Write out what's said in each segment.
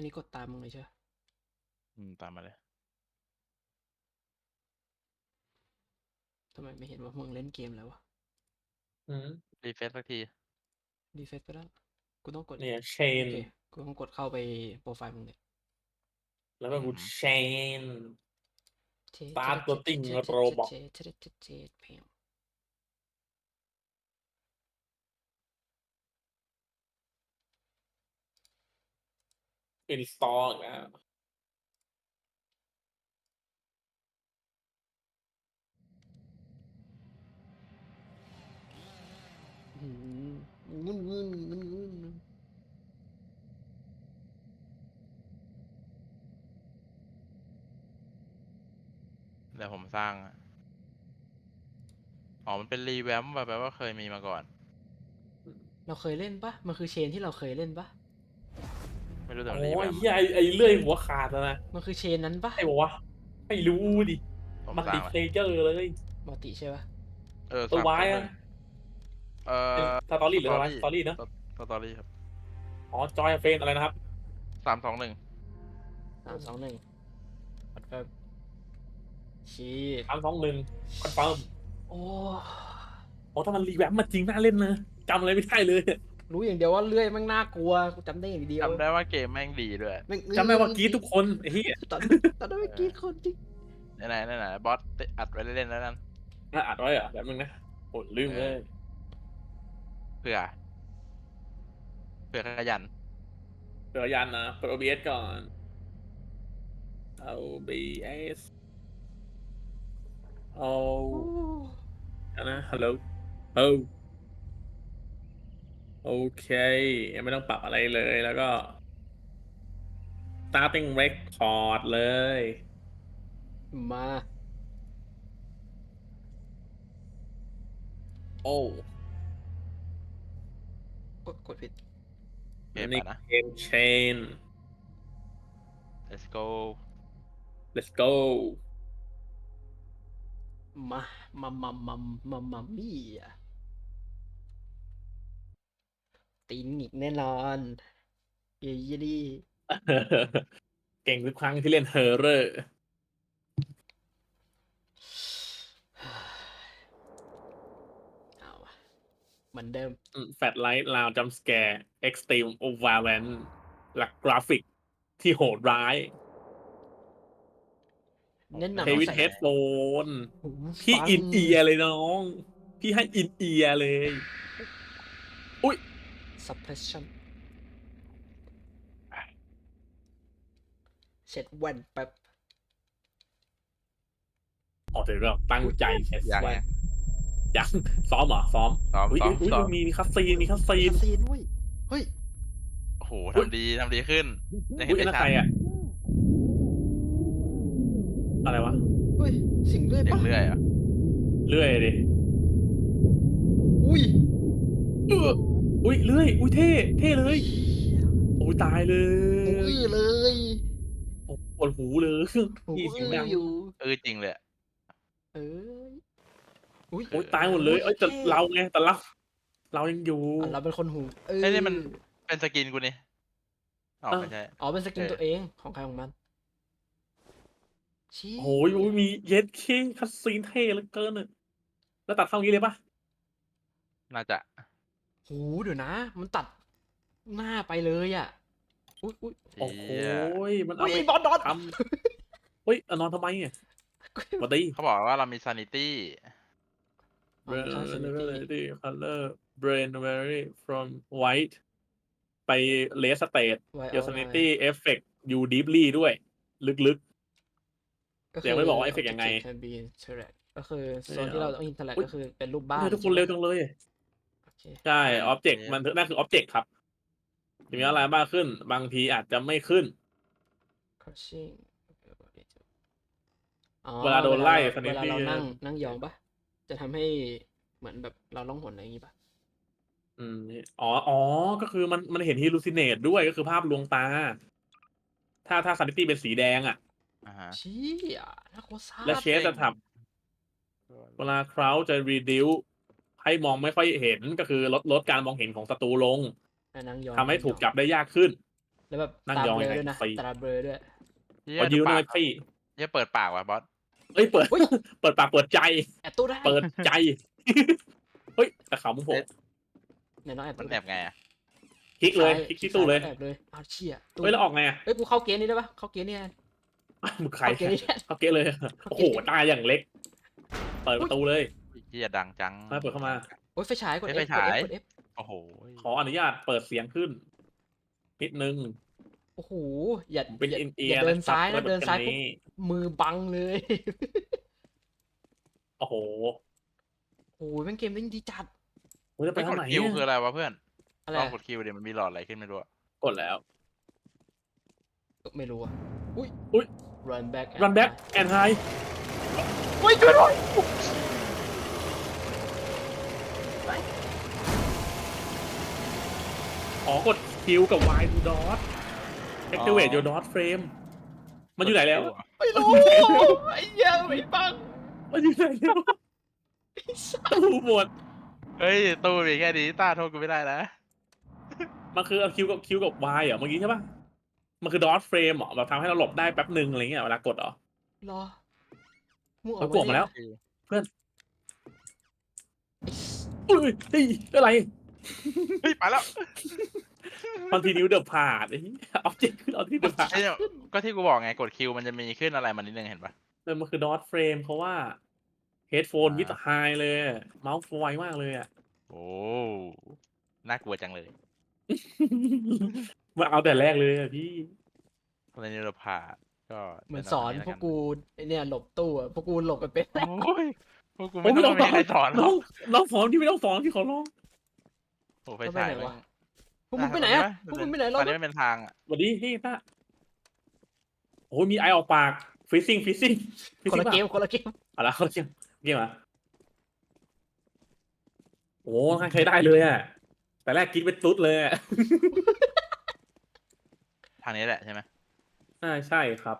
อันนี้กดตามมึงเลยใช่ปะอืมตามมาเลยทำไมไม่เห็นว่ามึงเล่นเกมแล้ววะอืมรีเฟซสักทีดีเฟซไปแล้วกูต้องกดเนี่ยเชโอนเคกูต้องกดเข้าไปโปรไฟล์มึงเลยแล้วก็กูเชนเช Start ตัวติ่ง Roblox เชเชเชเชเพล งอินสตอลนะอืมงุ่นงุ่นงุ่นงุ่นเดี๋ยวผมสร้างอะอ๋อ มันเป็นรีแวมป์แบบแปลว่าเคยมีมาก่อน เราเคยเล่นปะมันคือเชนที่เราเคยเล่นปะ ไม่รู้แต่มันโอ้รีแวยมป์เหี้ยไอ้ไอ้เลื่อยหัวขาดแล้วนะมันคือเชนนั้นปะไอ้บอกว่าไม่รู้ดิผมมันสร้าติงดละเพลเจอร์เลยมอติใช่ปะเออตัวสามวายสองหอะนึ่งเอเป็นอสตอรี่หรืออะไร Story สตอรี่เนอะสตอรี่ครับอ๋อจอยเฟนอะไรนะครับสามสองหนึ่งสามสองหนึ่งกดแบบชีดสามสองหนึ่งคอนเฟิร์มโอ้โอ้ถ้ามันรีแวมมาจริงน่าเล่นนะจำอะไรไม่ได้เลย รู้อย่างเดียวว่าเลื่อยแมันน่ากลัวกูจำได้อย่างเดียวจำได้ว่าเกมแม่งดีด้วยแม่งจำได้ว่ากรีดทุกคนไอ้เหี้ยตอนตอนนั้นเมื่อกี้คนจริงไหนไหนไหนไหนบอสอัดไว้เล่นๆแล้วกันน่าอัดไว้เหรอะแบบนึงนะโอ้ลืมเลยเผื่อเผื่อขยันเดี๋ยวยันนะเปิด OBS ก่อน OBS เอาโอ้อันนะฮัลโหลโอ้ โอเค ยังไม่ต้องปรับอะไรเลยแล้วก็ starting record เลย มา โอ้กดกดผิดเกมนี่อะนะ เกม chain let's go let's go มา มามามามามามี่อะ ตีนอีกแน่นอนเยี่ยดีเก่งทุกครั้งที่เล่นเฮอร์เรอร์เอาวะเหมือนเดิมแฟลไลท์ลาวจัมสแกร์เอ็กซ์ตรีมโอวาแวนหลักกราฟิกที่โหดร้ายเน้นหนังเทวินใส่เฮดโฟนหูพี่ฟังอินเอียร์เลยน้อง พี่ให้อินเอียร์เลย suppression เช็ดแว่นแป๊บออกเดี๋ยวเราตั้งใจเช็ดยังแว่นไงยังซ้อมเหรอซ้อมซ้อมอุ้ยซ้อมอุ้ยซ้อมมีมีคัสซีนมีคัสซีนซีนเว้ยเฮ้ยโอ้โหอุ๊ยทำดีทำดีขึ้นยังเห็อุ้นยอันได้นั้นชัใคดรอะอะไรวะเฮ้ยสิงเลื่อยเสียปะงเรื่อยอะเลื่อยดิอุ้ยเออ อุ้ยเลื่อย อุ้ยเท่ เท่เลยโอ้ยตายเลหูยอื้อเลยโอ้ปวดหูเลยหูพี่เสียงอื้ดัองอยู่ เออจริงเลยอะเอ้ยอุ้ยโอ้ยตายหมดเลย เอ้ยแต่เท่เราไงแต่เราเรายังอยู่ อะเราเป็นคนหูเออไอ้นี่มันเป็นสกินกูนี่อ๋อเอ้า ไม่ใช่ อ๋อเป็นสกินเออ ตัวเองของใครของมันชี้โอ้ยโอ้ยมีเย็ดเคคัสซีนเท่เหลือเกินอะแล้วตัดเข้าอย่างนี้เลยปะน่าจะ หูเดี๋ยวนะ มันตัดหน้าไปเลยอะอุ้ยอุ้ยโอ้โหเหี้ยมันเอาอุ้ไปยบอลดอนทำเฮ้ยเอานอนทำไมอะมาตีเขาบอกว่าเรามีซานิตี้อ๋อใช่ sanity color brain vary from white ไป red state ไว้เอา yosemite effect you deeply ด้วย ลึกก็เดี๋ยวไม่บอกว่า effect ยังไง objective can be interact ก็คือโซนเนี่ยที่เราต้อง interact อุ๊ยก็คือเป็นรูปๆบ้านเฮ้ยทุกคนเร็วจังเลย โอเคใช่ object มันนั่นคือ object ครับ จะมีอะไรบ้างขึ้น บางทีอาจจะไม่ขึ้น crushing อ๋อเวลาโดนไล่เวลา sanity เวลาเรานั่งนั่งยองปะจะทำให้เหมือนแบบเราล่องหนอะไรอย่างงี้ปะอืมอ๋ออ๋อ ก็คือมันมันเห็น hallucinate ด้วยก็คือภาพลวงตา ถ้าถ้า sanity เป็นสีแดงอะอ่าฮะชี้อะน่ากลัวซ่าและเชฟจะทำเวลาคราวจะ reduce ให้มองไม่ค่อยเห็นก็คือลดลดการมองเห็นของศัตรูลงนั่งยองทำให้นั่งยองถูกจับได้ยากขึ้น แล้วแบบนั่งตายองเบลอยังไงด้วยนะฟรีตาเบลอด้วยเหี้ยขอดูยืมหปาน่อกยพี่เหี้ยเปิดปากว่ะบอสเอ้ยเปิดอุ๊ยเปิดปากเปิดใจแอบตู้ได้เปิดใจเฮ้ยแต่เขามึงโผล่ไหนน้องแอบมันตู้แอบไงอะคลิกเลยซ้าคลิกที่ตู้เลยแอบเลยอ้าวเชี่ยตู้เฮ้ยแล้วออกไงอะเอ้ยกูเข้าเกมนี้ได้ปะเข้าเกมนี้แทนมึงใครเข้าเกมนี้แทนเขาเกะเลยโอ้โหตาอย่างเล็กเปิดประตูเลย เหี้ยดังจัง มาเปิดเข้ามา โอ้ยไฟฉายกดเอ้ F ยไฟกดฉาย F กด F โอ้โหขออนุญาตเปิดเสียงขึ้นนิดนึงโอ้โหอย่าผมเป็นอย่าเอ็นเออย่าเดินซ้ายนะเดินซ้ายปุ๊บนี้มือบังเลยโอ้โหโอ้ยแม่งเกมเล่นดีจัดโอ้ยจะไปไม่กทาง Dạ. ดไหนคิวเนี่ยคืออะไรวะเพื่อนอะไรลองอะกดคิวเดี๋ยวมันมีหลอดอะไรขึ้นไม่รู้อะกดแล้ว ไม่รู้อะอุ้ยอุ๊ย run back and run back and high เฮ้ยช่วยด้วย อ๋อกดคิวกับ Y to dot activate your dot frame มันอยู่ไหนแล้ว ไม่รู้ ไอ้เหี้ยไม่บังมันอยู่ไหนแล้วตู้หมด เฮ้ยตู้มีแค่นี้ตาโทษกูไม่ได้นะ มันคือเอาคิวกับคิวกับ Y เหรอเมื่อกี้ใช่ปะมันคือ dot frame เหรอแบบทำให้เราหลบได้แป๊บหนึ่งอะไรเงี้ยเวลากดเหรอรอมึงอเอาอกกดมาแล้วไอ้ อุ้ยเฮ้ยอะไรเฮ้ยไปแล้วคอนติเนียเดอะพาดไอ้ออบเจกต์ขึ้นออบเจกต์เดอะพาดไอ้เนี่ยก็ที่กูบอกไงกดคิวมันจะมีขึ้นอะไรมานิดนึงเห็นปะมันคือ dot frame เขาว่า headphone อ่า with high เลย เมาส์ไวมากเลยอะโอ้น่ากลัวจังเลยมาเอาแต่แรกเลยอะพี่คนนี้เราผ่าก็เหมือนสอนพวกกูไอเนี่ยหลบตู้อะพวกกูหลบกันเป็นโอ้ย พวกกูโอ้ไม่ไม่ต้ต้อองงมีใครสอนหรน้ออกงน้องสอนที่ไม่ต้องสอนที่เขาร้องโอ้ไฟฉายแล้วไปไหนแม่วะงพวกมึงไปไหนอะพวกมึงไปไหนรตออนนี้ไม่เป็นทางอะสวัสดีพี่ต้าโอ้ยมีไอออกปากฟิซซิ่งฟิซซิ่งคนละเกมคนละเกมอะไรเขาเกมเกมอะโอ้ใช้ได้เลยอะแต่แรกกิ๊กเป็นตุ๊ดเลยอะทางนี้แหละใช่ไหมใช่ใช่ครับ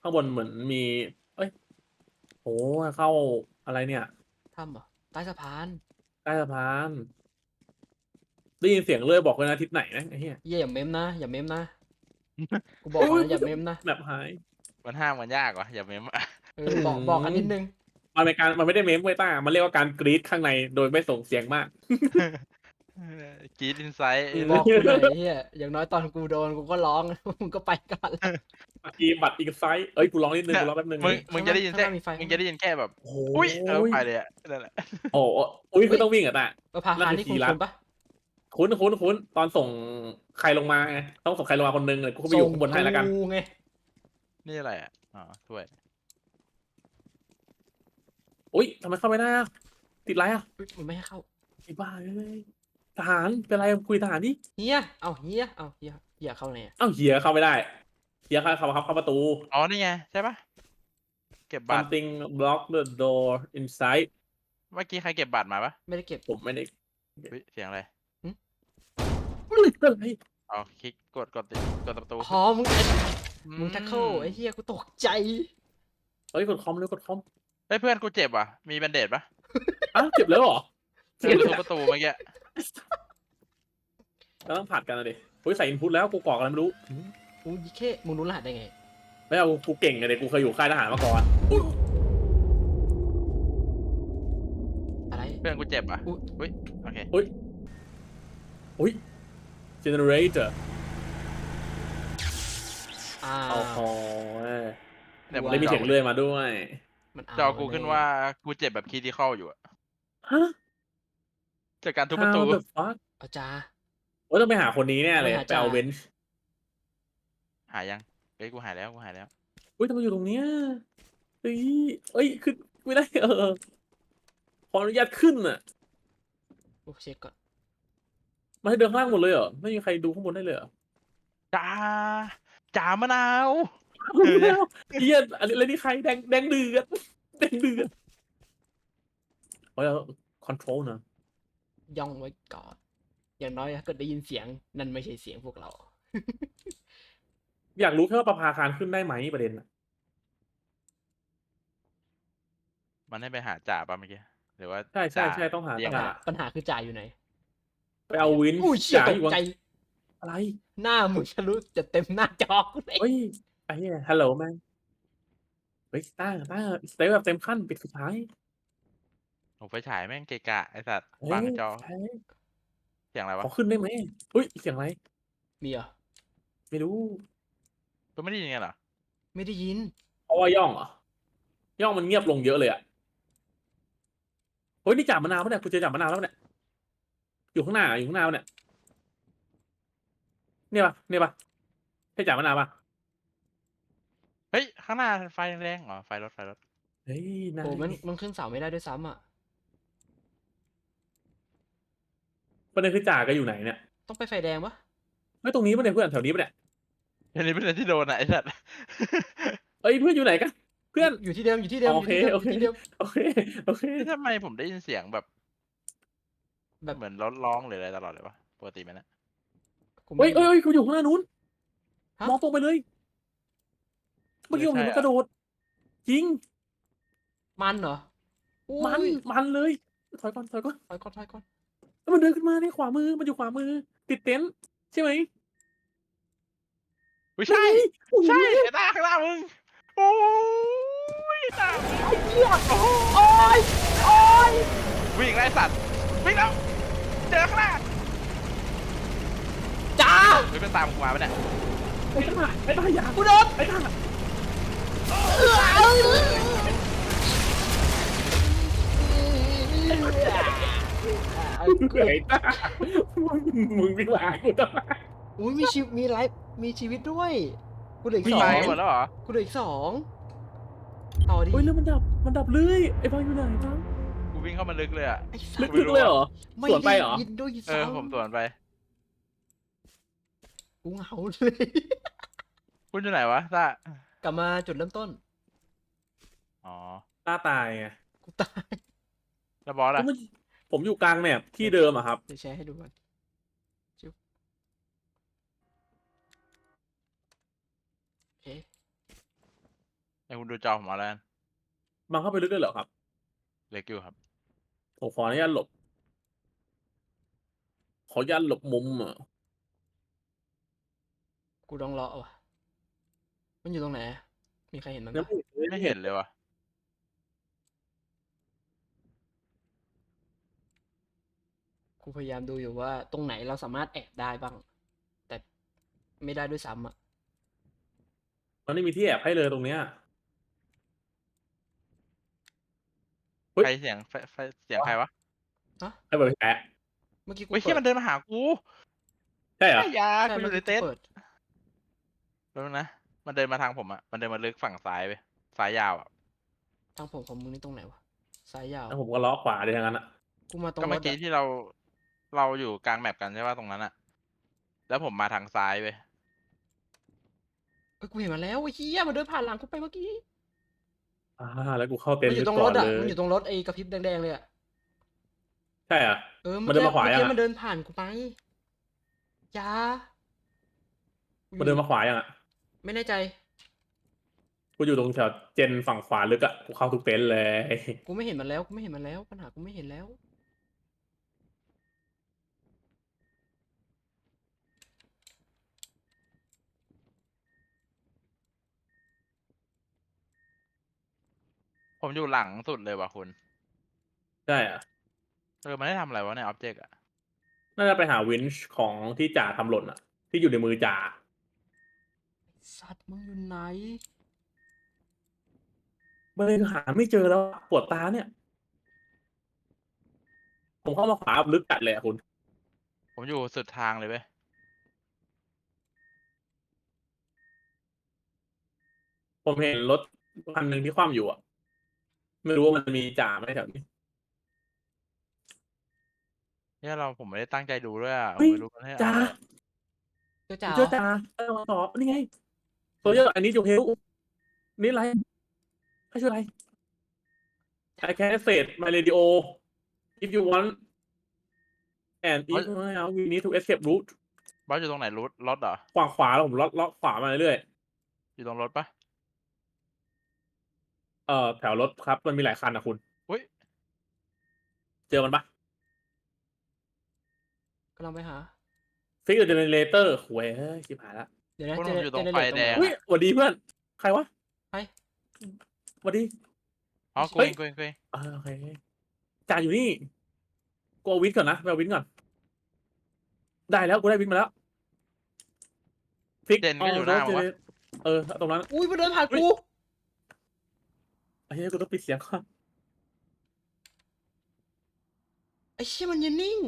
ข้างบนเหมือนมี เอ้ยโอ้เข้า อะไรเนี่ยทำเหรอใต้สะพานใต้สะพานได้ยินเสียงเลื่อยบอกเลยนะทิศไหนนะไอ้เหี้ยเย่อย่าเมมนะอย่าเมมนะกูบอกก่อนนะอย่าเมมนะแบบหาย มันห้ามมันยากวะอย่าเมมเออบอกบอกกันนิดนึงมันเป็นการมันไม่ได้เมมไว้ต้ามันเรียกว่าการกรีดข้างในโดยไม่ส่งเสียงมาก กรีดอินไซต์บอกกูหน่อยเฮียอย่างน้อยตอนกูโดนกูก็ร้องมึงก็ไปก่อนละอีบัตรอีกไซส์เอ้ยกูร้องนิดนึงกูร้องแป๊บนึงมึงมึงจะได้ยินแค่ข้างหน้ามีไฟ มึงจะได้ยินแค่แบบโอ้อุ้ยเออไปยเลยอะนั่นแหละโอ้โหอุ้ยคือต้องวิ่งอะต้าเออพาหานี่คุณนั่นคือคุณปะคุ้นคุ้นคุ้นตอนส่งใครลงมาไงต้องส่งใครลงมาคนนึงเลยกูก็ไปอยู่ข้างบนให้แล้วกันส่งไงนี่อะไรอะอ๋อถ้วยอุ้ยทำไมเข้าไม่ได้อะติดไรอะอุ๊ยมันไม่ให้เข้าไอ้บ้าเอ้ยทหารเป็นไรคุยทหารนี่เฮียเอาเฮียเอาเฮียเฮียเข้าไงอะเอ้าเหียเข้าไม่ได้ เหียเข้าเข้าเข้าเข้าประตู อ๋อนี่ไงใช่ปะเก็บบัตร something block the door inside เมื่อกี้ใครเก็บบัตรมาปะไม่ได้เก็บ ผมไม่ได้เฮ้ยเสียงอะไรอุ้ยอะไร อ๋อคลิกกดกดติกดประตูอ๋อมึงมึงแท็กเกิลไอ้เฮียกูตกใจ เฮ้ยกดคอมเลยกดคอมเฮ้ยเพื่อนกูเจ็บว่ะ มีแบนเดดปะอ้าวเจ็บแล้วเหรอเพื่อนทุบประตูเมื่อกี้เราต้องผัดกันนะดิอุ้ยใส่อินพุตแล้วกูกรอกอะไรไม่รู้ กูยี่เข้มึงรู้รหัสได้ไง ไม่เอากูเก่งไงเด็กกูเคยอยู่ค่ายทหารมาก่อน อะไรเพื่อนกูเจ็บอะอุ๊ยอุ้ยโอเคอุ้ย generator อ่าเอาคอเนี่ยว้าแล้วมีเสียงเลื่อยมาด้วยมันเอาจอกูขึ้นว่ากูเจ็บแบบคีที่เข้าอยู่อะฮะจากการทุบประตู How the fuck เอาจ้าโอ้ยต้องไปหาคนนี้แน่เลยไปหาไปเอาจ่าเวนช์ หายยังเฮ้ยกูหายแล้วกูหายแล้วอุ้ยทำไมอยู่ตรงเนี้ยเฮ้ยเอ้ยขึ้นไม่ได้เออขออนุญาตขึ้นอะกูเช็คก่อนมาให้เดินข้างล่างหมดเลยเหรอไม่มีใครดูข้างบนได้เลยเหรอจ้าจ่ามะนาวเฮ้ยเฮียอะไรอะไรนี่ใครแดงแดงเดือดแดงเดือดโอ้ยคอนโทรลนะย่องไว้ก่อน อย่างน้อยถ้าเกิดได้ยินเสียง นั่นไม่ใช่เสียงพวกเรา อยากรู้แค่ว่าประภาคารขึ้นได้ไหมประเด็นน่ะมันให้ไปหาจ่าป่ะเมื่อกี้หรือว่าใช่ใช่จ่า ใช่ต้องหาเรียก จ่ามาปัญหาคือจ่ายอยู่ไหนไปเอาวินอุ้ยเชี่ยจ่าตอกยู่บนใจอะไรหน้ามึงทะลุจะเต็มหน้าจอกูเลยเฮ้ยไอ้เหี้ยฮัลโหลแมนเฮ้ยต้าต้าสเตปแบบเต็มขั้นปิดสุดท้ายโอ้ไฟฉายแม่งเกะกะไอสัตว์เฮ้ยบังจอเฮ้ยเสียงอะไรขวะอขึ้นได้ไหมเฮ้ยเสียงอะไรมีเหรอไม่รู้ ก็ไม่ได้ยินไงเหรอไม่ได้ยิน เพราะว่าย่องเหรอย่องมันเงียบลงเยอะเลยอะเฮ้ยนี่จ่ามะนาวปะเนี่ยกูเจอจ่ามะนาวแล้วปะเนี่ยอยู่ข้างหน้าอยู่ข้างหน้าปะเนี่ยเนี่ยปะเนี่ยปะใช่จ่ามะนาวปะเฮ้ยข้างหน้าไฟแดงๆอ๋อไฟรถไฟรถเฮ้ยนายโอ้มันมันขึ้นเสาไม่ได้ด้วยซ้ำอะ ประเด็นคือจ่าก็อยู่ไหนเนี่ยต้องไปไฟแดงปะไม่ตรงนี้ปะเนี่ยเพื่อนแถวนี้ปะเนี่ย อันนี้เป็นอันที่โดนอะไอสัตว์ เอ้ยเพื่อนอยู่ไหนกัน เพื่อน อยู่ที่เดิมอยู่ที่เดิมโออยู่เคที่เดิมโออเค ยู่ที่เดิมโอเคโอเคนี่ทำไมผมได้ยินเสียงแบบแบบเหมือนรถร้องหรืออะไรตลอดเลยวะปกติไหมนะกูไม่เฮ้ยเอ้ยเอ้ยกูอยู่ข้างหน้านู้นฮะมองตรงไปเลยเมื่อกี้ผมเห็นมันกระโดดจริงมันเหรออุ้มันยมันเลย ถอยก่อนถอยก่อนถอยก่อนถอยก่อนแล้วมันเดินขึ้นมาในขวามือมันอยู่ขวามือ ติดเต็นท์ใช่ไหม ไม่ใช่โอ้โหใช่ไอ้ตาข้างหน้ามึง โอ้ยตาโอ้ยโอ้ยวิ่งไล่สัตว์ วิ่งแล้ว เจอข้างหน้าจ้าเฮ้ยเป็นตามกูมาปะเนี่ยไอ้ตาไอ้ตาอย่ากูโดนไอ้ตาเอ้ไอ้ยตามึงมึงวิ่งหลายกูทำไม อุ้ยมีชีวิตมีไลฟ์มีชีวิตด้วยกูเหลืออีวิ่กงสอไปงหมดแล้วเหรอกูเหลืออีกสองต่อดิโอ้ยแล้วมันดับมันดับเลยไอ้บางอยู่ไหนบ้างกูวิ่งเข้ามาลึกเลยอะ ไอ้สัลึตกว์ลึกเลยเหรอ ไม่สวนไปเหรอด้ยินด้วยเออซ้ำผมสวนไปกูเหงาเลย คุณอยู่ไหนวะตากลับมาจุดเริ่มต้นอ๋อตาตายไงกูตายแล้วบอสก็อะมันผมอยู่กลางแมปที่เดิมอะครับเดี๋ยวแชร์ให้ดูก่อนจุ๊บโอเค ไอ้คุณดูจอผมมาแล้วกันบางเข้าไปลึกด้วยเหรอครับ เล็กอยู่ครับ ผมขออนุญาตหลบ ขออนุญาตหลบมุมอะกูต้องเลาะว่ะ มันอยู่ตรงไหนอะมีใครเห็นมันยังปะไม่ไม่เห็นเลยวะกูพยายามดูอยู่ว่าตรงไหนเราสามารถแอบได้บ้าง แต่ไม่ได้ด้วยซ้ำอะ มันไม่มีที่แอบให้เลยตรงเนี้ย เฮ้ย ใครเสียงไฟไฟเสียงใครวะให้เปิดแอะเมื่อกี้กูเฮ้ยเฮียมันเดินมาหากูใช่เหรอไอ้ยาใช่กูอเมื่ยู่อในกี้เต็นกูท์เปิดแป๊บนึงนะ มันเดินมาทางผมอะมันเดินมาลึกฝั่งซ้ายไปซ้ายยาวอะทางผมของมึงนี่ตรงไหนวะซ้ายยาวแล้วผมก็ล้อขวาเลยทั้งนั้นอะกูมาตรงก็รเมื่อถกี้อะที่เราเราอยู่กลางแมปกันใช่ป่ะตรงนั้นอะแล้วผมมาทางซ้ายไปเอ้ยกูเห็นมันแล้วไอ้เหี้ยมันเดินผ่านหลังกูไปเมื่อกี้ อ่าแล้วกูเข้าเต็นมันท์อยู่ตรงก่รอถนอะ เลมันยอยู่ตรงรถไอ้กระพริบแดงๆเลยอะ ใช่เหรอะ เออมันเดินมาขวาเมื่อยังกี้อะมันเดินผ่านกูไปอยามัมันเดินมาขวายังอะไม่แน่ใจ กูอยู่ตรงแถวเจนฝั่งขวาลึกอะกูเข้าทุกเต็นท์เลย กูไม่เห็นมันแล้ว กูไม่เห็นมันแล้ว ปัญหากูไม่เห็นแล้ว ผมอยู่หลังสุดเลยว่ะคุณใช่อะเออมันได้ทำอะไรวะในออบเจกต์อะน่าจะไปหาวินช์ของที่จ่าทำหล่นอะที่อยู่ในมือจ่าสัตว์มึงอยู่ไหน มันเลยหาไม่เจอแล้วอะปวดตาเนี่ย ผมเข้ามาขวาลึกจัดเลยอะคุณ ผมอยู่สุดทางเลยเว้ยผมเห็นรถคันหนึ่งที่คว่ำอยู่อะ ไม่รู้ว่ามันมีจ่าไหมแถวนี้ เนี่ยเราผมไม่ได้ตั้งใจดูด้วยอะผมเฮ้ย ไม่รู้มันให้จ่าอะไรเจ้าจ๋าเจอจ่าเออมาตอบนี่ไงโซเยอร์อันนี้จูเฮลนี่อะไรให้ช่วยอะไร I can set my radio if you want and if now we need to escape route บอสอยู่ตรงไหนรถรถเหรอ ขวาขวาแล้วผมล็อกล็อกขวามาเรื่อยอยู่ตรงรถปะๆ เอ่อแถวรถครับ มันมีหลายคันนะคุณอุ้ย เจอมันปะกำลังไปหา ฟิกเจเนเรเตอร์หวยเฮ้ยชิบหายละเดี๋ยวนะพวกเจมึเนงอยู่ตรงเจเนไฟเรตตรงแดไหนงอุ้ยสวัสดีเพื่อน ใครวะไปสวัสดี อ๋อกูเฮ้ยเองกูเองกูเองอ่าโอเคจ่าอยู่นี่กูเอาวินก่อนนะไปเอาวินก่อน ได้แล้วกูได้วินมาแล้ว ฟิกเจนก็อยู่หน้าเจวะเนเออ ตรงนั้น อุ้ยมันเดินผ่านกูไอ้ เหี้ยกูต้องปิดเสียงก่อนไอ้เชี่ยมันยืนนิ่ง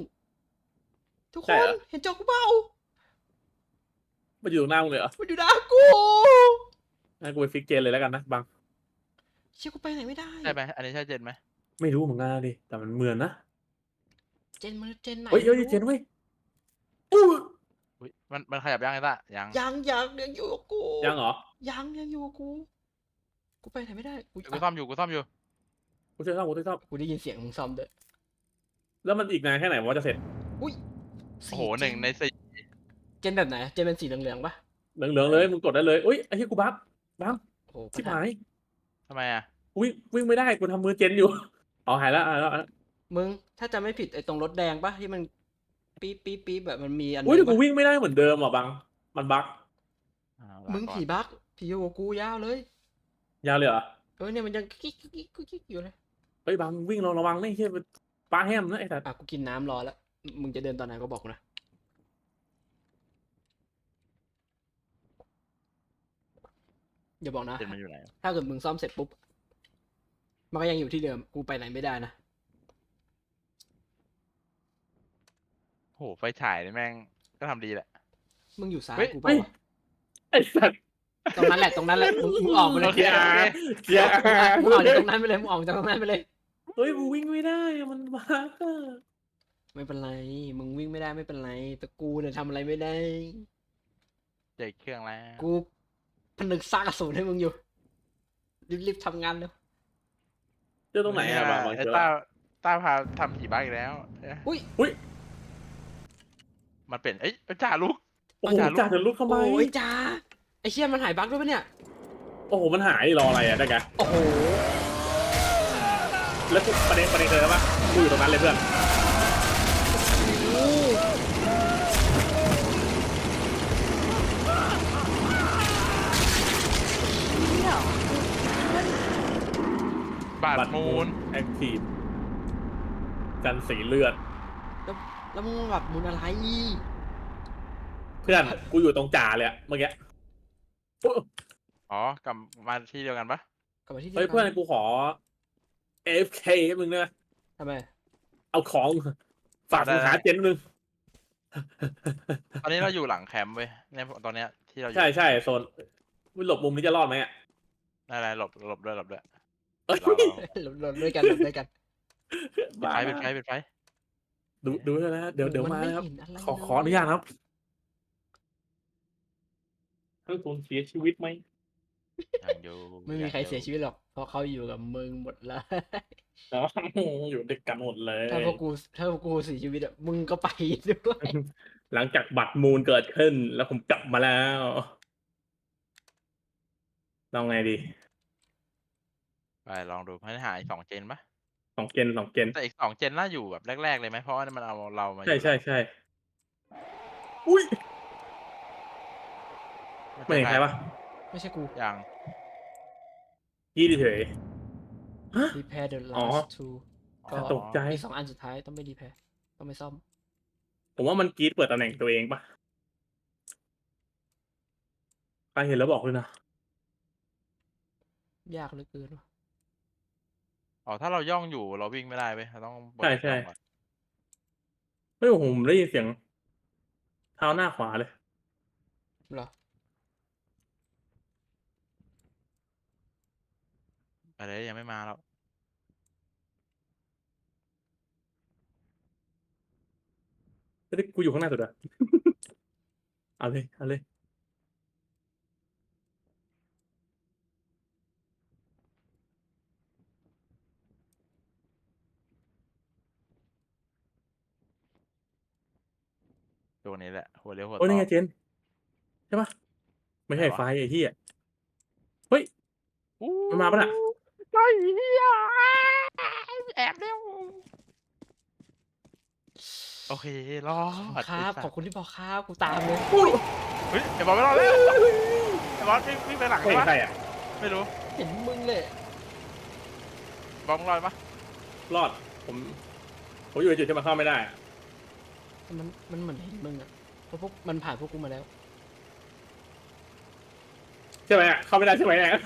ทุกคใช่นเหรอ เห็นจอกูเปล่ามันอยู่ตรงหน้ามึงเลยเหรอมันอยู่หน้ากูงั้นกูไปฟิกเจนเลยแล้วกันนะบัง เชี่ยกูไปไหนไม่ได้ ใช่ไหมอันนี้ใช่เจนไหมไม่รู้เหมือนกันนะดิ แต่มันเหมือนนะ เจนมันเจนไหนเฮ้ยเฮ้ยไม่รู้เจนเว้ยอู้อุ๊ยมันมันขยับยังไงล่ะยังยังยังยังอยู่กับกูยังเหรอ ยังยังอยู่กับกู กูไปไหนไม่ได้อุ๊ยกูอะซ่อมอยู่กูซ่อมอยู่กูช่วยซ่อมกูช่วยซ่อมกูได้ยินเสียงมึงซ่อมด้วยแล้วมันอีกนานแค่ไหนวะจะเสร็จโอ้สี่โหหนึ่งเจในสี่เจนแบบไหนเจนเป็นสีเหลืองๆปะเหลืองๆเลยมึงกดได้เลยอุ้ยไอ้เหี้ยกูบัฟบัฟโอ้โหชิบหายทำไมอะกูวิ่งวิ่งไม่ได้กูทำมือเจนอยู่อ๋อหายแล้วหายแล้วหายแล้วมึงถ้าจะไม่ผิดไอ้ตรงรถแดงปะที่มันปี๊บปี๊บปี๊บแบบมันมีอันหอุ้ยนึแต่งกูปะวิ่งไม่ได้เหมือนเดิมอะบัง มันบั๊กอ้าวลามึงก่อนผีบักผีอยู่กับกูยาวเลย ยาวเลยเหรอ เออเนี่ยมันยังกิ๊กกิ๊กกิ๊กกิ๊กอยู่เลยเฮ้ยบังวิ่งเราระวังนี่เฮียปลาแฮมนะไอ้สัตว์อะกูกินน้ำรอแล้ว มึงจะเดินตอนไหนก็บอกกูนะ อย่าบอกนะเจนมันอยู่ไหนถ้าเกิดมึงซ่อมเสร็จปุ๊บ มันก็ยังอยู่ที่เดิม กูไปไหนไม่ได้นะโหไฟฉายนี่แม่งก็ทำดีแหละ มึงอยู่ซ้ายเฮ้ย กูเปล่าวะไอ้สัตว์ ตรงนั้นแหละตรงนั้นแหละมึงมึงออกไปเลยโอเคเจียมึงออกจากตรงนั้นไปเลยมึงออกจากตรงนั้นไปเลย เฮ้ยกูวิ่งไม่ได้อะมันบั๊กอะไม่เป็นไร มึงวิ่งไม่ได้ไม่เป็นไร แต่กูเนี่ยทำอะไรไม่ได้เจอเครื่องแล้วกูผนึกสร้างอสูรให้มึงอยู่ รีบๆทำงานเร็ว เจอตรงไหนอะบังบังไอ้เจอต้าต้าพาทำผีบ้าอีกแล้วอุ้ยอุ้ย มันเป็นเอ้ยจ่าลูกโอ้โหจ่าลุกจ่าจะลุกทำไมโอ้ยจ้า ไอเชี่ยมันหายบั๊กด้วยปะเนี่ย โอ้โห มันหายรออะไรอะได้ไงโอ้โห แล้วกูประเด็นประเด็นเลยปะกูอยู่ตรงนั้นเลยเพื่อนบาดมูลแอคทีฟกันสีเลือดแล้วมึงแบบมุนอะไร เพื่อนกูอยู่ตรงจ่าเลยอะเมื่อกี้ อ๋อกลับมาที่เดียวกันปะกลับมาที่เฮ้ยดียวกัเพื่อนกูขอ AFK ให้มึงเนอะทำไม เอาของฝากมึงหาเจนนึงตอนนี้เราอยู่หลังแคมป์เว้ยเนี่ยตอนเนี้ยที่เราอยู่ใช่ใช่โซนวิหลบมุมนี้จะรอดไหมอะอะไรหลบหลบด้วยหลบด้วยเอ้ยเราหลบหลบด้วยกันหลบด้วยกันเราปิดไฟปิดไฟปิดไฟดูดูด้วยนะเดี๋ยวเดี๋ยวนมาไครับเห็นอะไรขอเลยขออนุญาตครับ ท่านคุณเสียชีวิตไหมยังอยู่ไม่มีใครเสียชีวิตหรอก เพราะเขาอยู่กับมึงหมดแล้วอ๋ออยู่ด้วยกันหมดเลยถ้าพวกกูถ้าพวกกูเสียชีวิตอะมึงก็ไปด้วย หลังจากบัตรมูลเกิดขึ้น แล้วผมกลับมาแล้วลองไงดีไปลองดูให้หาอีกสองเจนปะสองเจนสองเจนแต่อีกสองเจนน่าอยู่แบบแรกๆเลยไหมเพราะว่ามันเอาเรามาอยู่ใช่ใช่ใช่อุ้ย ไม่เห็นใครปะไม่ใช่กูยังยี่ดิเฉย repair the อ๋อ last two ก็ตกใจ อีกสองอันสุดท้ายต้องไม่ repair ต้องไม่ซ่อม ผมว่ามันกรีดเปิดตำแหน่งตัวเองปะใครเห็นแล้วบอกเลยนะ ยากเหลือเกินว่ะอ๋อถ้าเราย่องอยู่เราวิ่งไม่ได้เว้ยเราต้องเปิดใช่ใช่กล้องก่อนเฮ้ยผมได้ยินเสียง เท้าหน้าขวาเลย เหรอ ไป เลยยังไม่มาแล้วเฮ้ยกูอยู่ข้างหน้าสุดอะ เอาเลยเอาเลยตัวนี้แหละ หัวเรียวหัวโอ้ยต่นี่ไงอ เจน ใช่ปะไม่ใช่ไหนวะ ไฟไอ้ที่อะเฮ้ยมันมาปะน่ะ ไอ้เหี้ยแอบเร็วโอเครอขอบดคุณครับไสัตขอบคุณที่บอกครับกูตามเลยอุ้ยเฮ้ยไอ้บอลไม่รอดแล้วไอ้บอลวิ่งวิ่งไปหลังไม่ใช่เห็นปะใครอะไม่รู้เห็นมึงเลยบอลมึงรอดปะรอดผมผมอยู่ในจุดที่มันเข้าไม่ได้อะมันมันเหมือนเห็นมึงอะเพราะพวกมันผ่านพวกกูมาแล้วใช่ไหมอะเข้าไม่ได้ใช่ไหมอะ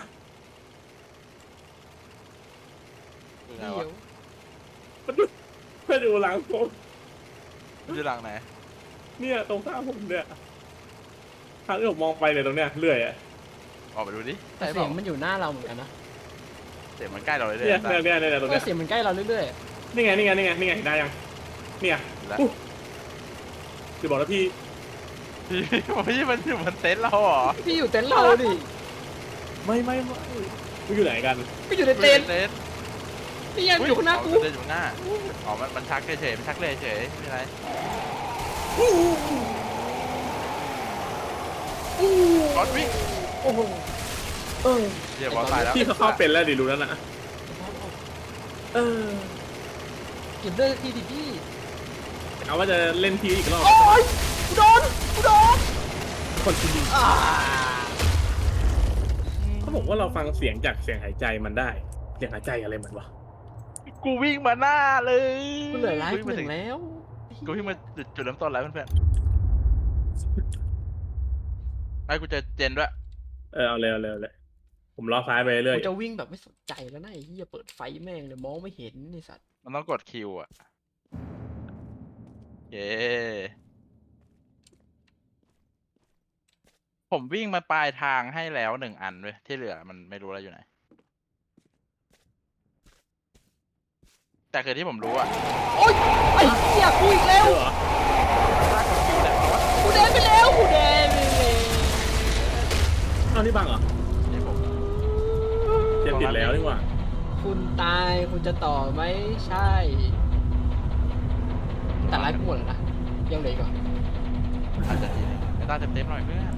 อยู่ไหน เดี๋ยววะเพื่อนอยู่หลังผมอยู่หลังไหน เนี่ยตรงข้ามผมเนี่ยทางที่ผมมองไปเลยตรงเนี้ยเรื่อยอะออกไปดูดิแต่ใช่เสียงปล่ามันอยู่หน้าเราเหมือนกันนะเสียงมันใกล้เราเลยเนี่ยเนี่ยเนี่ยเนี่ยเนี่ยตรงก็เนี้ยเสียงมันใกล้เราเรื่อยนี่ไงนี่ไงนี่ไงนี่ไงเห็นได้ยังเนี่ยแล้วอุ๊ยคือบอกแล้วพี่พี่พี่มันอยู่บนเต็นท์เราเหรอๆพี่อยู่เต็นท์เราดิไม่ไม่ไม่มึงอยู่ไหนกันพี่อยู่ในเต็นท์เต็ นท์พี่ยังอยู่ข้างหน้ากูเต็นท์อยู่ข้างหน้าอ๋อมันมันชักเฉยๆมันชักเลยเฉยไม่เป็นไรบอลวิ่งโอ้โหเออเดี๋ยวบอลตายแล้วพี่เขาเข้าเป็นแล้วดิรู้แล้วนะเออเก็บเลือดทีดิพี่เอาว่าจะเล่นทีอีกรอบโอ้ยกูโดนกูโดนคนจริงอ่าเขาบอกว่าเราฟังเสียงจากเสียงหายใจมันได้ เสียงหายใจอะไรมันวะ กูวิ่งมาหน้าเลยกูเหลือไลกูฟ์วิ่งหมานึ่ถึงงแล้วกูวิ่งมาจุดจุดเริ่มต้นแล้วเพื่อนๆไอ้กูเจอเจนด้วยเออเอาเลยเอาเลยเอาเลยผมล้อซ้ายไปเรื่อยกูจะวิ่งแบบไม่สนใจแล้วนะไอ้เหี้ยเปิดไฟแม่งเลยมองไม่เห็นไอ้สัตว์มันต้องกดคิวอะเย้ผมวิ่งมาปลายทางให้แล้วหนึ่งอันเว้ยที่เหลือมันไม่รู้แล้วอยู่ไหน แต่คือที่ผมรู้อะโอ๊ยไอ้เหี้ยกูอีกแล้วเออเหรอถ้ากดคิวเนี่ยเพราะว่ากูแดนไปแล้วกูแดนไปแล้วเอานี่บังเหรอที่ผมเจ็บติดแล้วนี่หว่าคุณตายคุณจะต่อไหมใช่แต่ไลฟ์กูหมดแล้วนะยังเหลืออีกเหรออาจจะทีนึงไม่ต้องเต็มๆหน่อยเพื่อน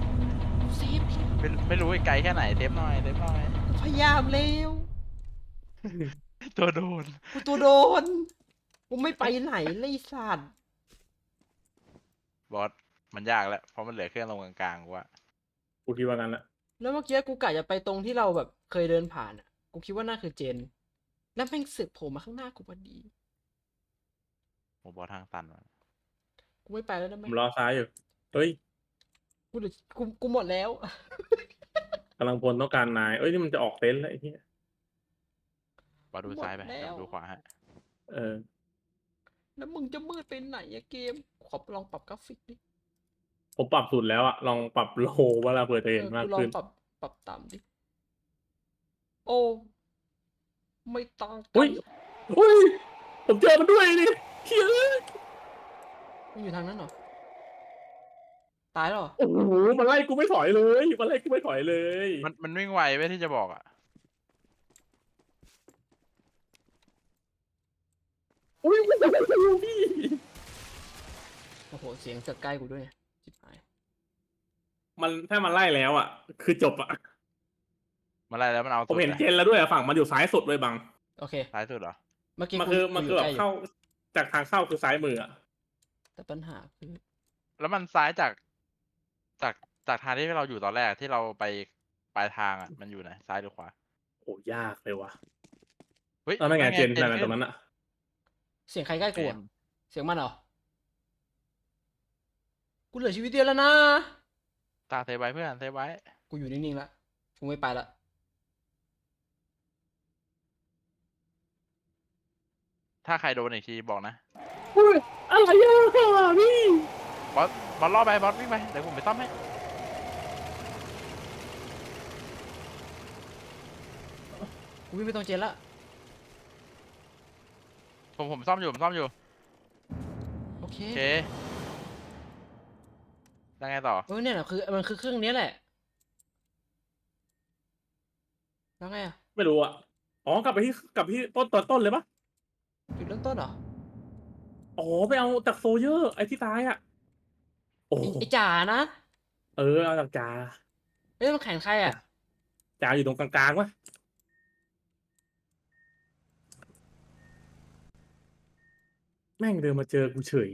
เซฟพี่ไม่ไม่รู้ไกลแค่ไหนเต็มหน่อยเต็มหน่อยกูพยายามแล้ว ตัวโดน กูตัวโดน กูไม่ไปไหนเลยไอ้สัตว์บอส มันยากแล้ว เพราะมันเหลือเครื่องลงกลางๆกูว่ากูคิดว่างั้นแหละแล้วเมื่อกี้กูกะจะไปตรงที่เราแบบเคยเดินผ่านอะ กูคิดว่าน่าคือเจน แล้วแม่งสึกโผล่มาข้างหน้ากูพอดี โอ้บอสทางตันว่ะกูไม่ไปแล้วนะผแม่มล้อซ้ายอยู่ เฮ้ยกูเหลือกูกูหมดแล้ว กำลังพลต้องการนาย เอ้ยนี่มันจะออกเต็นท์แล้วไอ้เหี้ย บอสดูซ้ายไปหมดแล้วเดี๋ยวดูขวาฮะเออ แล้วมึงจะมืดไปไหนอะเกม ขอลองปรับกราฟิกดิผมปรับสุดแล้วอะลองปรับโลเวลาเผื่อจะเห็นเออมากกูลองขึ้น ปรับปรับต่ำดิ โอ้ ไม่ต้องกัอุ้ยอุ้ย ผมเจอมันด้วยนี่เฮียมันอยู่ทางนั้นเหรอ ตายแล้วเหรอโอ้โหมันไล่กูไม่ถอยเลยมันไล่กูไม่ถอยเลย มันมันวิ่งไวไว้ที่จะบอกอะ อุ้ยมันจะเป็นพี่โอ้โหเสียงเสือกใกล้กูด้วยจิบหายมันถ้ามันไล่แล้วอะคือจบอะมาไล่แล้วมันเอาผมเห็นสุดเจนแล้วด้วยอะฝั่งมันอยู่ซ้ายสุดเลยบัง โอเคอะซ้ายสุดเหรอ เมื่อกี้มันกูคือมันกูคือแบบใกล้ยู่เข้าจากทางเข้าคือซ้ายมืออะแต่ปัญหาคือแล้วมันซ้ายจาก จากจากทางที่เราอยู่ตอนแรกที่เราไปปลายทางอะมันอยู่ไหนซ้ายหรือขวา โอ้ยากเลยวะเฮ้ยแล้วนั่นไงเจนขึ้นั่นไงตรงนั้นอะ เสียงใครใกล้กูเจอะนเสียงมันเหรอ กูเหลือชีวิตเดียวแล้วนะ ตาเซฟไว้เพื่อนเซฟไว้กูอยู่นิ่งๆละกูไม่ไปละ ถ้าใครโดนอีกทีบอกนะอุ้ยอะไรอะพี่บอสบอสล่อไปบอสวิ่งไปเดี๋ยวผมไปซ่อมให้กูวิ่งไปตรงเจนละ ผมผมซ่อมอยู่ผมซ่อมอยู่โอเคโอเคแล้วไงต่อ เออเนี่ยแหละคือมันคือเครื่องนี้แหละ แล้วไงอะไม่รู้อะอ๋อกลับไปที่กลับไปที่ต้นตอนต้นเลยปะจุดเริ่มต้นเหรอ อ๋อไปเอาจากโซเยอร์ไอ้ที่ตายอะโอ้ไอ้ไอ้จ่านะ เออเอาจากจาเอ้ยมันแข่งใครอะจาอยู่ตรงกลางๆวะ แม่งเดินมาเจอกูเฉย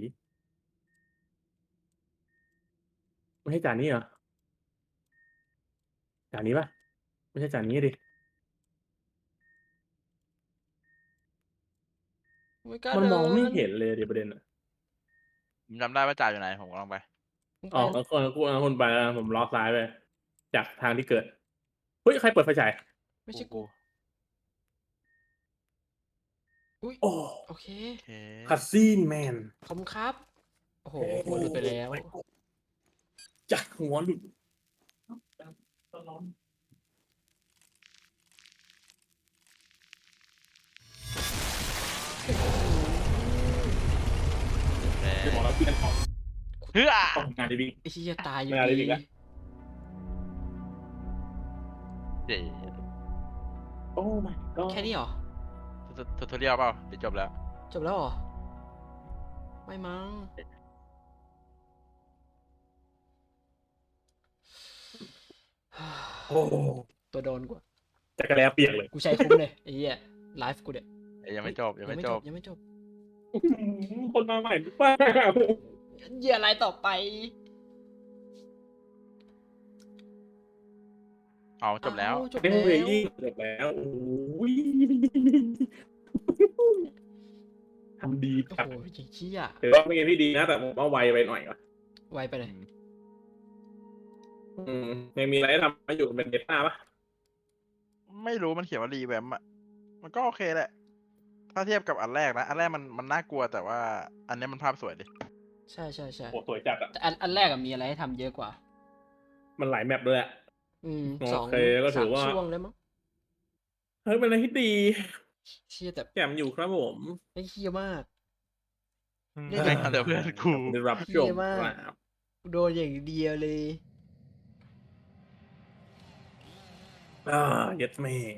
ไม่ใช่จานนี้เหรอจานนี้ปะไม่ใช่จานนี้ดิมันมองไม่เห็นเลยเดิประเด็นอะผมจำได้ว่าจ่าอยู่ไหน ผมกำลองไป ออกแล้วคนกูเอาคนไปแล้วผมล็อกซ้ายไป จากทางที่เกิด เฮ้ย ใครเปิดไฟฉายไม่ใช่กู อุ้ยโอ้โอเคโอเคคัสซีนแมนขอบคุณครับ โอ้โหหัวหลุดไปแล้ว จากหัวหลุดจะบอกเราเปลี่ยนของเฮ้ยของงานดีบิ๊กไอ้ที่จะตายอยู่ไม่เอาเลยดีอีกแล้วเดี๋ยวโอ้ my god แค่นี้เหรอ ทูทอเรียลเปล่าเดี๋ยวจบแล้ว จบแล้วเหรอ ไม่มั้ง โอ้ตัวโดนกูจักรแลเปียกเลยกูใช้คุ้มเลยไอ้เหี้ยไลฟ์กูเนี่ยเอ้ยยังไม่จบยังไม่จบยังไม่จบ คนมาใหม่หรือเปล่าเหยื่ออะไรต่อไป เอาจบแล้ว อ้าจบเฮ้แล้วยยิ่งจบแล้วโอ้ยทำดีโอ้จัดโหจริงชี้อะถือว่าเป็นเกมที่ดีนะ แต่ผมว่าไวไปหน่อยว่ะไวไปเลยอืมยังมีอะไรให้ทำมาอยู่เป็นเดต้าปะไม่รู้มันเขียนว่ารีแวมอะมันก็โอเคแหละ ถ้าเทียบกับอันแรกนะ อันแรกมันมันน่ากลัวแต่ว่า อันนี้มันภาพสวยดิ ใช่ใช่ใช่โอ้สวยจัดอะแต่อันอันแรกอะมีอะไรให้ทำเยอะกว่า มันหลายแมปด้วยอะ อืมโอเคสองก็ถือสามว่าช่วงเลยมั้งเฮ้ยเป็นอะไรที่ดีเชี่ยแต่แจ่มอยู่ครับผมไอ้เฮี้ยมากเรีไม่ยกทันเดี๋ยวเพื่อนกูได้รับชเหี้มยมากครับกูโดนอย่างเดียวเลย อ่าเย็ดเมย์